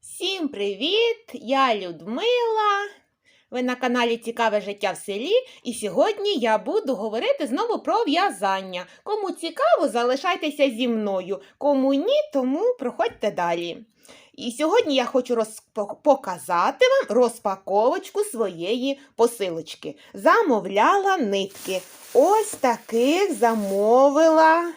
Всім привіт! Я Людмила. Ви на каналі Цікаве життя в селі, і сьогодні я буду говорити знову про в'язання. Кому цікаво, залишайтеся зі мною. Кому ні, тому проходьте далі. І сьогодні я хочу розпо- показати вам розпаковочку своєї посилочки. Замовляла нитки. Ось таких замовила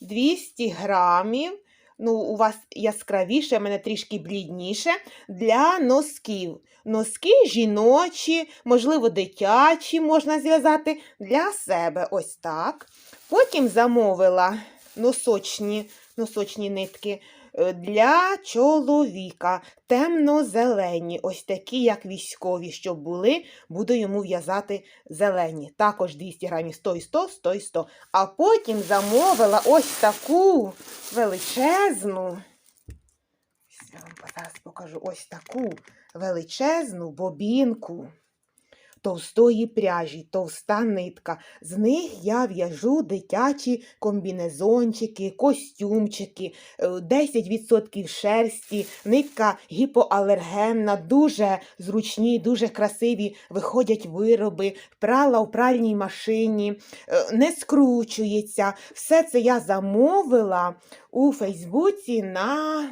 200 грамів ну, у вас яскравіше, в мене трішки блідніше, для носків. Носки жіночі, можливо, дитячі можна зв'язати для себе. Ось так. Потім замовила носочні, носочні нитки е, для чоловіка. Темно-зелені, ось такі, як військові, щоб були, буду йому в'язати зелені. Також 200 грамів 100 і 100, 100 і 100. А потім замовила ось таку величезну. Я вам зараз покажу ось таку величезну бобінку товстої пряжі, товста нитка. З них я в'яжу дитячі комбінезончики, костюмчики, е, 10% шерсті, нитка гіпоалергенна, дуже зручні, дуже красиві виходять вироби, прала в пральній машині, е, не скручується. Все це я замовила у Фейсбуці на.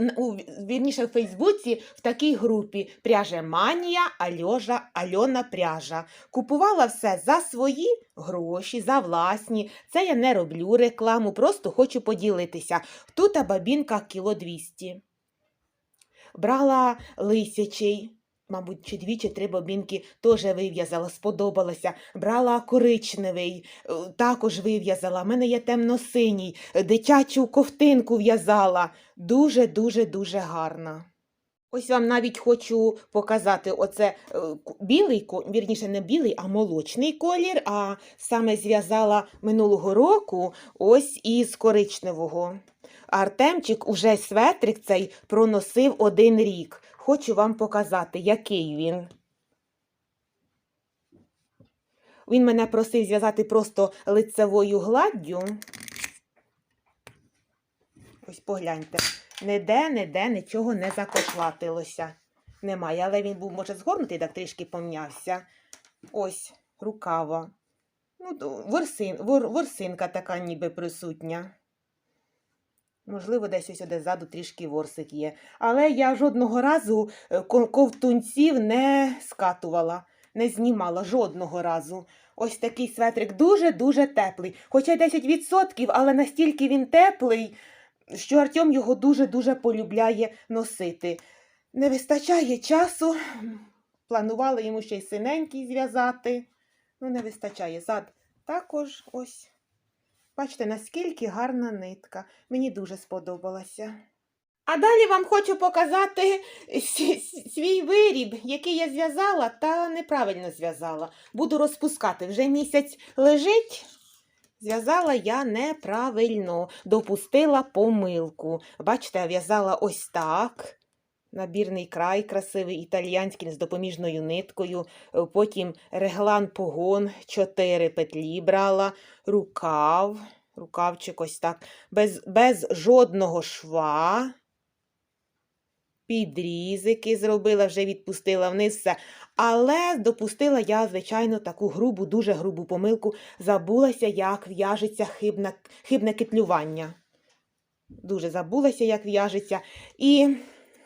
Ну, у, вірніше, в Фейсбуці в такій групі Пряжеманія Альожа Альона Пряжа. Купувала все за свої гроші, за власні. Це я не роблю рекламу, просто хочу поділитися. Тут бабінка кіло 200. Брала лисячий. Мабуть, чи дві, чи три бобінки теж вив'язала, сподобалося. Брала коричневий, е, також вив'язала. У мене є темно-синій, е, дитячу ковтинку в'язала. Дуже, дуже, дуже гарна. Ось вам навіть хочу показати оце е, білий, вірніше, не білий, а молочний колір, а саме зв'язала минулого року ось із коричневого. Артемчик уже светрик цей проносив один рік. Хочу вам показати, який він. Він мене просив зв'язати просто лицевою гладдю. Ось погляньте. Ніде, ніде нічого не закошлатилося. Немає, але він був, може, згорнутий, так трішки помнявся. Ось, рукава. Ну, ворсин, вор, ворсинка така ніби присутня. Можливо, десь ось ззаду трішки ворсик є. Але я жодного разу е, ковтунців не скатувала, не знімала жодного разу. Ось такий светрик дуже-дуже теплий. Хоча 10%, але настільки він теплий, що Артем його дуже-дуже полюбляє носити. Не вистачає часу. Планували йому ще й синенький зв'язати. Ну, не вистачає. Зад також ось. Бачите, наскільки гарна нитка. Мені дуже сподобалася. А далі вам хочу показати свій виріб, який я зв'язала та неправильно зв'язала. Буду розпускати. Вже місяць лежить. Зв'язала я неправильно, допустила помилку. Бачите, я в'язала ось так. Набірний край красивий, італіянський з допоміжною ниткою. Е, Потім реглан погон, чотири петлі брала, рукав, рукавчик ось так, без, без жодного шва. Підрізики зробила, вже відпустила вниз все. Але допустила я, звичайно, таку грубу, дуже грубу помилку. Забулася, як в'яжеться хибне, хибне кетлювання. Дуже забулася, як в'яжеться. І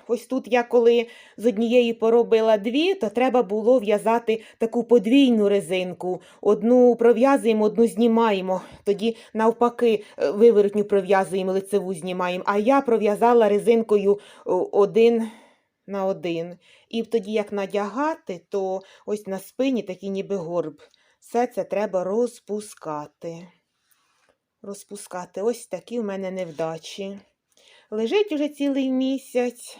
ось тут я коли з однієї поробила дві, то треба було в'язати таку подвійну резинку. Одну пров'язуємо, одну знімаємо. Тоді навпаки е, виворотню пров'язуємо, лицеву знімаємо. А я пров'язала резинкою один на один. І тоді, як надягати, то ось на спині такий ніби горб. Все це треба розпускати. Розпускати. Ось такі в мене невдачі. Лежить уже цілий місяць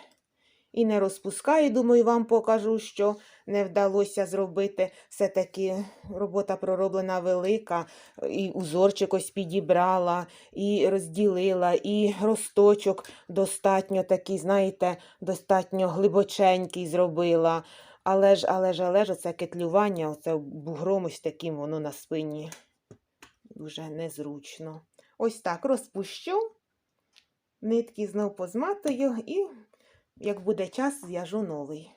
і не розпускаю. Думаю, вам покажу, що не вдалося зробити. Все-таки робота пророблена велика, і узорчик ось підібрала, і розділила, і росточок достатньо такий, знаєте, достатньо глибоченький зробила. Але ж, але ж, але ж, оце кетлювання, оце бугром ось таким воно на спині. Дуже незручно. Ось так розпущу. Нитки знов позматую і, як буде час, зв'яжу новий.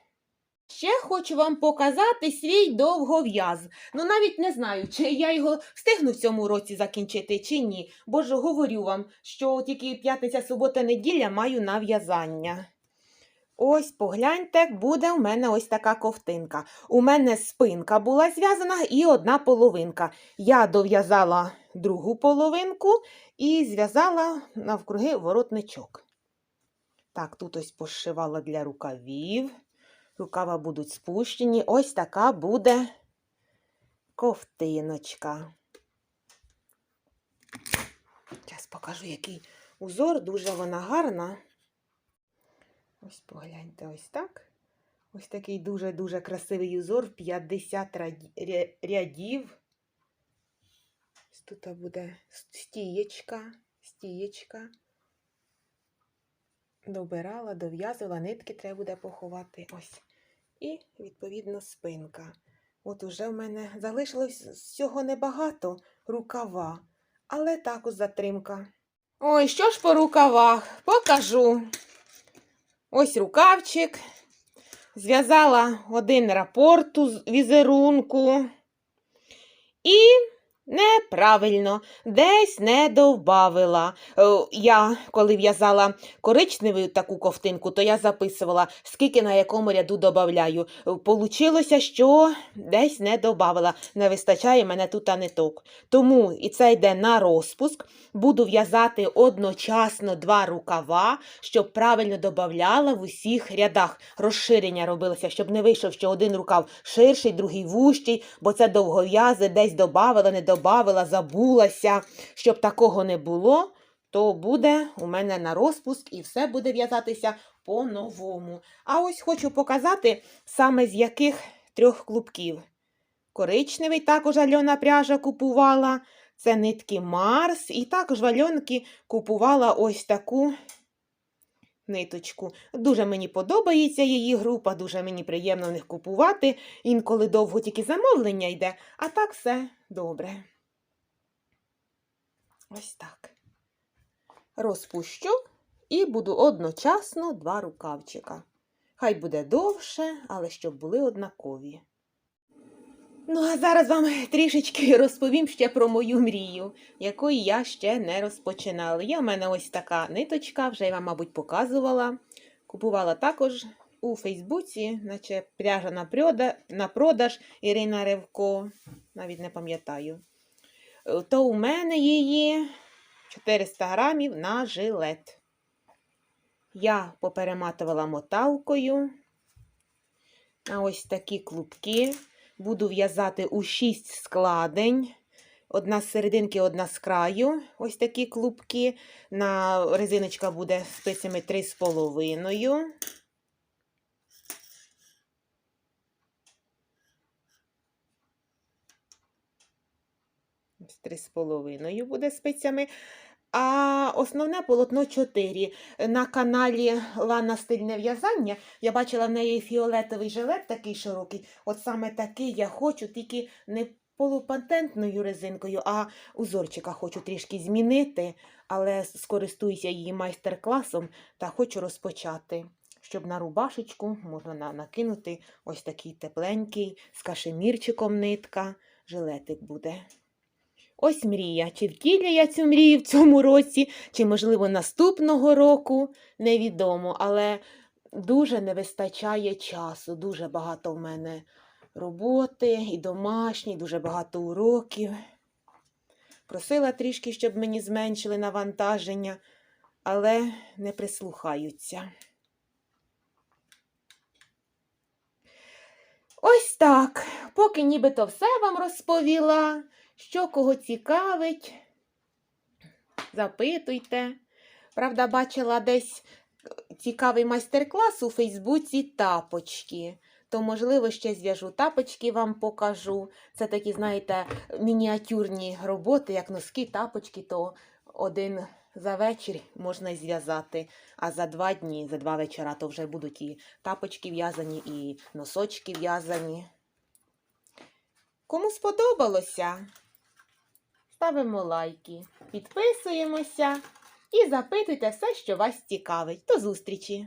Ще хочу вам показати свій довгов'яз. Ну, навіть не знаю, чи я його встигну в цьому році закінчити, чи ні. Бо ж говорю вам, що тільки п'ятниця, субота, неділя маю на в'язання. Ось погляньте, буде у мене ось така ковтинка. У мене спинка була зв'язана і одна половинка. Я дов'язала другу половинку і зв'язала навкруги воротничок. Так, тут ось пошивала для рукавів. Рукава будуть спущені. Ось така буде ковтиночка. Зараз покажу, який узор. Дуже вона гарна. Ось погляньте, ось так. Ось такий дуже-дуже красивий узор, 50 рядів. Ось тут буде стієчка, стієчка. Добирала, дов'язувала, нитки треба буде поховати. Ось. І, відповідно, спинка. От уже в мене залишилось всього небагато рукава, але також затримка. Ой, що ж по рукавах? Покажу. Ось рукавчик. Зв'язала один рапорту з візерунку. І неправильно, десь не довбавила. Е, Я, коли в'язала коричневу таку ковтинку, то я записувала, скільки на якому ряду додаю. Получилося, що десь не додавала. Не вистачає мене тут ниток. Тому і це йде на розпуск. Буду в'язати одночасно два рукава, щоб правильно додавала в усіх рядах. Розширення робилося, щоб не вийшов, що один рукав ширший, другий вущий, бо це довгов'язи, десь додавала, не додавала, забулася. Щоб такого не було, то буде у мене на розпуск і все буде в'язатися по-новому. А ось хочу показати саме з яких трьох клубків. Коричневий також Альона пряжа купувала. Це нитки Марс. І також в Альонки купувала ось таку ниточку. Дуже мені подобається її група, дуже мені приємно в них купувати. Інколи довго тільки замовлення йде, а так все добре. Ось так. Розпущу і буду одночасно два рукавчика. Хай буде довше, але щоб були однакові. Ну, а зараз вам трішечки розповім ще про мою мрію, якої я ще не розпочинала. Є в мене ось така ниточка, вже я вам, мабуть, показувала. Купувала також у Фейсбуці, наче пряжа на, прьода, на продаж Ірина Ревко, навіть не пам'ятаю. То у мене її 400 грамів на жилет. Я поперематувала моталкою на ось такі клубки. Буду в'язати у 6 складень. Одна з серединки, одна з краю. Ось такі клубки. На резиночка буде спицями 3,5. Ось 3,5 буде спицями. А основне полотно 4. На каналі Лана Стильне в'язання я бачила в неї фіолетовий жилет такий широкий. От саме такий я хочу, тільки не полупатентною резинкою, а узорчика хочу трішки змінити, але скористуюся її майстер-класом та хочу розпочати. Щоб на рубашечку можна накинути ось такий тепленький з кашемірчиком нитка. Жилетик буде. Ось мрія. Чи втілю я цю мрію в цьому році, чи, можливо, наступного року, невідомо. Але дуже не вистачає часу. Дуже багато в мене роботи і домашній, дуже багато уроків. Просила трішки, щоб мені зменшили навантаження, але не прислухаються. Ось так. Поки нібито все вам розповіла. Що кого цікавить, запитуйте. Правда, бачила десь е, цікавий майстер-клас у Фейсбуці тапочки. То, можливо, ще зв'яжу тапочки, вам покажу. Це такі, знаєте, мініатюрні роботи, як носки, тапочки, то один за вечір можна зв'язати, а за два дні, за два вечора, то вже будуть і тапочки в'язані, і носочки в'язані. Кому сподобалося? Ставимо лайки, підписуємося і запитуйте все, що вас цікавить. До зустрічі!